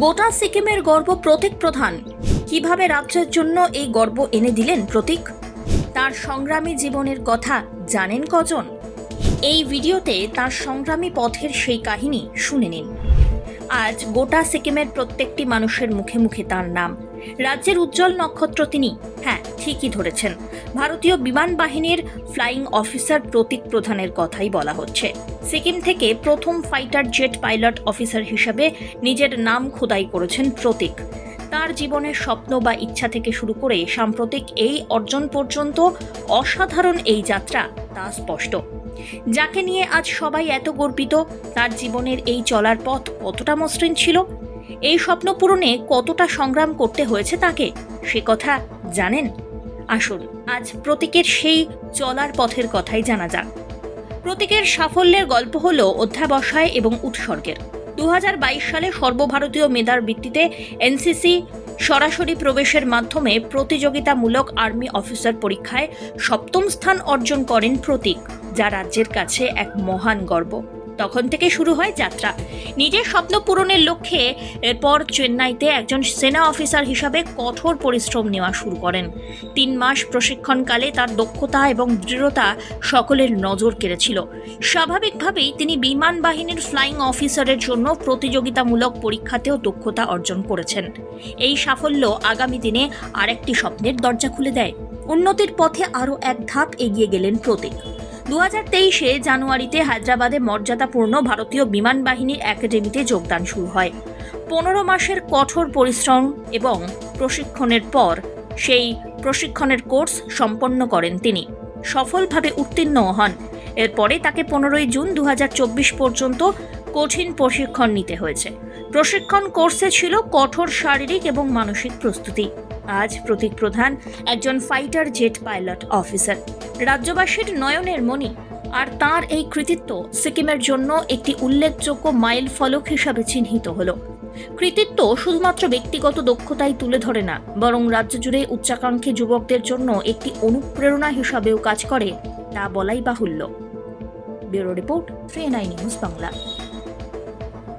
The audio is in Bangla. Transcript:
গোটা সিকিমের গর্ব প্রতীক প্রধান। কীভাবে রাজ্যের জন্য এই গর্ব এনে দিলেন প্রতীক? তার সংগ্রামী জীবনের কথা জানেন কজন? এই ভিডিওতে তার সংগ্রামী পথের সেই কাহিনী শুনে নিন। আজ গোটা সিকিমের প্রত্যেকটি মানুষের মুখে মুখে তার নাম। রাজ্যের উজ্জ্বল নক্ষত্র তিনি। হ্যাঁ ঠিকই ধরেছেন। ভারতীয় বিমান বাহিনীর ফ্লাইং অফিসার প্রতীক প্রধানের কথাই বলা হচ্ছে। সিকিম থেকে প্রথম ফাইটার জেট পাইলট অফিসার হিসাবে নিজের নাম খোদাই করেছেন প্রতীক। তার জীবনের স্বপ্ন বা ইচ্ছা থেকে শুরু করে সাম্প্রতিক এই অর্জন পর্যন্ত অসাধারণ এই যাত্রা তা স্পষ্ট। যাকে নিয়ে আজ সবাই এত গর্বিত, তার জীবনের এই চলার পথ কতটা মসৃণ ছিল? এই স্বপ্ন পূরণে কতটা সংগ্রাম করতে হয়েছে তাকে? সে কথা জানেন আসুন, আজ প্রতীকের সেই চলার পথের কথাই জানা যাক। প্রতীকের সাফল্যের গল্প হল অধ্যাবসায় এবং উৎসর্গের। দু হাজার বাইশ সালে সর্বভারতীয় মেধার ভিত্তিতে এনসিসি সরাসরি প্রবেশের মাধ্যমে প্রতিযোগিতামূলক আর্মি অফিসার পরীক্ষায় সপ্তম স্থান অর্জন করেন প্রতীক, যা রাজ্যের কাছে এক মহান গর্ব। তখন থেকে শুরু হয় যাত্রা। নিজের স্বপ্ন পূরণের লক্ষ্যে এরপর চেন্নাইতে একজন সেনা অফিসার হিসাবে কঠোর পরিশ্রম নেওয়া শুরু করেন। তিন মাস প্রশিক্ষণকালে তার দক্ষতা এবং দৃঢ়তা সকলের নজর কেড়েছিল। স্বাভাবিকভাবেই তিনি বিমান বাহিনীর ফ্লাইং অফিসারের জন্য প্রতিযোগিতামূলক পরীক্ষাতেও দক্ষতা অর্জন করেছেন। এই সাফল্য আগামী দিনে আরেকটি স্বপ্নের দরজা খুলে দেয়। উন্নতির পথে আরও এক ধাপ এগিয়ে গেলেন প্রতীক। দু হাজার তেইশে জানুয়ারিতে হায়দ্রাবাদে মর্যাদাপূর্ণ ভারতীয় বিমান বাহিনীর একাডেমিতে যোগদান শুরু হয়। পনেরো মাসের কঠোর পরিশ্রম এবং প্রশিক্ষণের পর সেই প্রশিক্ষণের কোর্স সম্পন্ন করেন তিনি। সফলভাবে উত্তীর্ণ হন। এরপরে তাকে পনেরোই জুন দু হাজার চব্বিশ পর্যন্ত কঠিন প্রশিক্ষণ নিতে হয়েছে। প্রশিক্ষণ কোর্সে ছিল কঠোর শারীরিক এবং মানসিক প্রস্তুতি। আজ প্রতীক প্রধান একজন ফাইটার জেট পাইলট অফিসার। রাজ্যবাসীর নয়নের মণি, আর তার এই কৃতিত্ব সিকিমের জন্য একটি উল্লেখযোগ্য মাইল ফলক হিসাবে চিহ্নিত হলো। কৃতিত্ব শুধুমাত্র ব্যক্তিগত দক্ষতাই তুলে ধরে না, বরং রাজ্য জুড়ে উচ্চাকাঙ্ক্ষী যুবকদের জন্য একটি অনুপ্রেরণা হিসাবেও কাজ করে, তা বলাই বাহুল্য। Bureau report three news Bangla.